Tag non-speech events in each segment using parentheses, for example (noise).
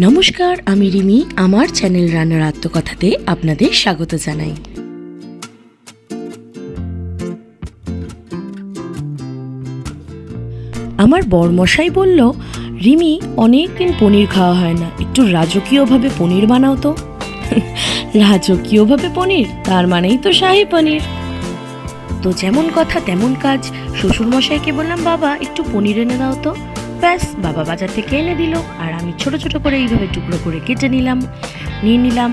নমস্কার, আমি রিমি। আমার চ্যানেল রান্নার আত্মকথাতে আপনাদের স্বাগত জানাই। আমার বরমশাই বলল, রিমি, অনেক দিন পনির খাওয়া হয় না। একটু রাজকীয়ভাবে পনির বানাও তো। (laughs) রাজকীয়ভাবে পনির? তার মানেই তো শাহী পনির। তো যেমন কথা, তেমন কাজ। শ্বশুরমশাইকে বললাম, বাবা, একটু পনির এনে দাও তো। ব্যাস, বাবা বাজার থেকে এনে দিল। আর আমি ছোট ছোট করে এইভাবে টুকরো করে কেটে নিলাম, নিয়ে নিলাম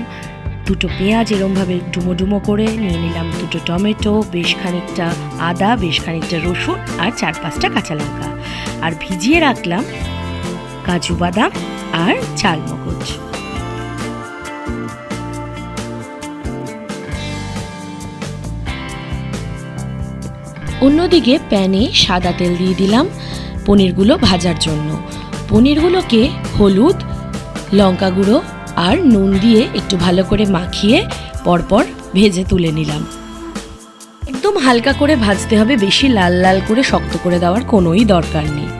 দুটো পেঁয়াজ এরমভাবে ডুমো ডুমো করে, নিয়ে নিলাম দুটো টমেটো, বেশ খানিকটা আদা, বেশ খানিকটা রসুন আর চার পাঁচটা কাঁচা লঙ্কা। আর ভিজিয়ে রাখলাম কাজু বাদাম আর চাল মগজ। অন্যদিকে প্যানে সাদা তেল দিয়ে দিলাম। পনিরগুলো ভাজার জন্য। পনিরগুলোকে হলুদ, লঙ্কা গুঁড়ো আর নুন দিয়ে একটু ভালো করে মাখিয়ে পরপর ভেজে তুলে নিলাম। একদম হালকা করে ভাজতে হবে, বেশি লাল লাল করে শক্ত করে দেওয়ার কোনোই দরকার নেই।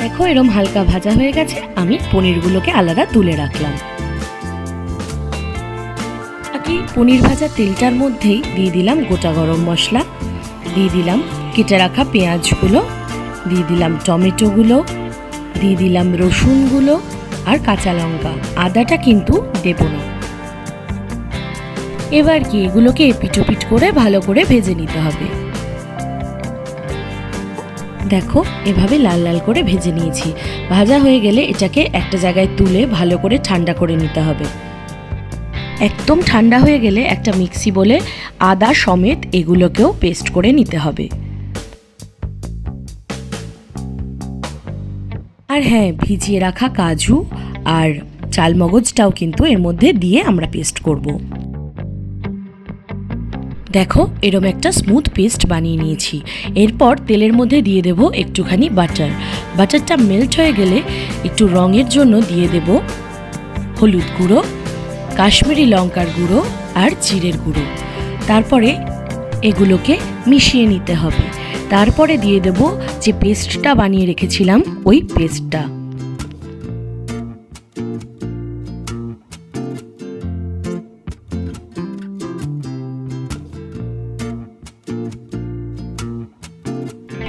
দেখো এরম হালকা ভাজা হয়ে গেছে, আমি পনিরগুলোকে আলাদা তুলে রাখলাম। বাকি পনির ভাজা তেলটার মধ্যেই দিয়ে দিলাম গোটা গরম মশলা। দিয়ে দিলাম কেটে রাখা পেঁয়াজগুলো। দিয়ে দিলাম টমেটোগুলো। দিয়ে দিলাম রসুনগুলো আর কাঁচা লঙ্কা। আদাটা কিন্তু দেব না। এবার কি এগুলোকে এপিটোপিট করে ভালো করে ভেজে নিতে হবে। দেখো, এভাবে লাল লাল করে ভেজে নিয়েছি। ভাজা হয়ে গেলে এটাকে একটা জায়গায় তুলে ভালো করে ঠান্ডা করে নিতে হবে। একদম ঠান্ডা হয়ে গেলে একটা মিক্সি বলে আদা সমেত এগুলোকেও পেস্ট করে নিতে হবে। আর হ্যাঁ ভিজিয়ে রাখা কাজু আর চালমগজটাও কিন্তু এর মধ্যে দিয়ে আমরা পেস্ট করব। দেখো, এরম একটা স্মুথ পেস্ট বানিয়ে নিয়েছি। এরপর তেলের মধ্যে দিয়ে দেব একটুখানি বাটার। বাটারটা মেল্ট হয়ে গেলে একটু রঙের জন্য দিয়ে দেব হলুদ গুঁড়ো কাশ্মীরি লঙ্কার গুঁড়ো আর জিরের গুঁড়ো। তারপরে এগুলোকে মিশিয়ে নিতে হবে। তারপরে দিয়ে দেব যে পেস্টটা বানিয়ে রেখেছিলাম, ওই পেস্টটা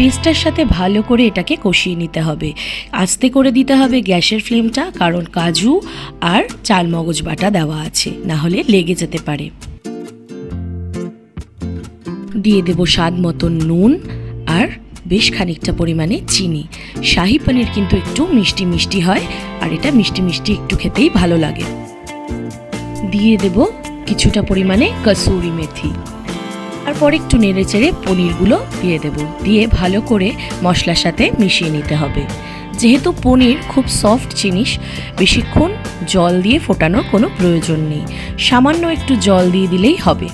পেস্টটার সাথে ভালো করে এটাকে কষিয়ে নিতে হবে। আস্তে করে দিতে হবে গ্যাসের ফ্লেমটা, কারণ কাজু আর চাল মগজ বাটা দেওয়া আছে, না হলে লেগে যেতে পারে। দিয়ে দেব স্বাদ মতন নুন আর বেশ খানিকটা পরিমাণে চিনি। শাহি পনির কিন্তু একটু মিষ্টি মিষ্টি হয়, আর এটা মিষ্টি মিষ্টি একটু খেতেই ভালো লাগে। দিয়ে দেব কিছুটা পরিমাণে কসুরি মেথি। তারপর একটু নেড়ে চেড়ে পনিরগুলো দিয়ে দেব। দিয়ে ভালো করে মশলার সাথে মিশিয়ে নিতে হবে। যেহেতু পনির খুব সফট জিনিস, বেশিক্ষণ জল দিয়ে ফোটানোর কোনো প্রয়োজন নেই। সামান্য একটু জল দিয়ে দিলেই হবে।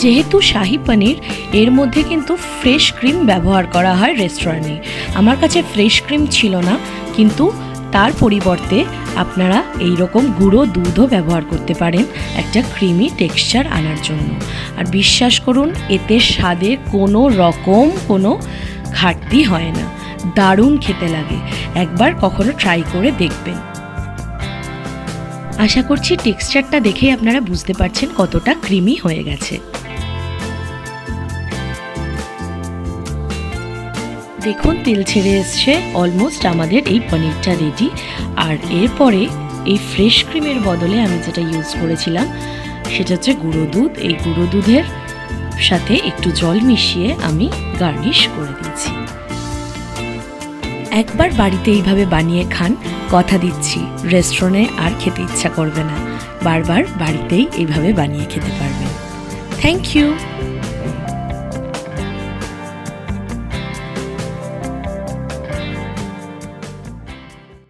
যেহেতু শাহি পনির, এর মধ্যে কিন্তু ফ্রেশ ক্রিম ব্যবহার করা হয় রেস্টুরেন্টে আমার কাছে ফ্রেশ ক্রিম ছিল না, কিন্তু তার পরিবর্তে আপনারা এই রকম গুঁড়ো দুধও ব্যবহার করতে পারেন একটা ক্রিমি টেক্সচার আনার জন্য। আর বিশ্বাস করুন, এতে স্বাদে কোনো রকম কোনো ঘাটতি হয় না। দারুণ খেতে লাগে। একবার কখনো ট্রাই করে দেখবেন। আশা করছি টেক্সচারটা দেখেই আপনারা বুঝতে পারছেন কতটা ক্রিমি হয়ে গেছে। দেখুন, তেল ছেড়ে এসছে অলমোস্ট আমাদের এই পনিরটা রেডি আর এরপরে এই ফ্রেশ ক্রিমের বদলে আমি যেটা ইউজ করেছিলাম, সেটা হচ্ছে গুঁড়ো দুধ। এই গুঁড়ো দুধের সাথে একটু জল মিশিয়ে আমি গার্নিশ করে দিয়েছি। একবার বাড়িতে এইভাবে বানিয়ে খান, কথা দিচ্ছি রেস্টুরেন্টে আর খেতে ইচ্ছা করবে না। বারবার বাড়িতেই এইভাবে বানিয়ে খেতে পারবেন। Thank you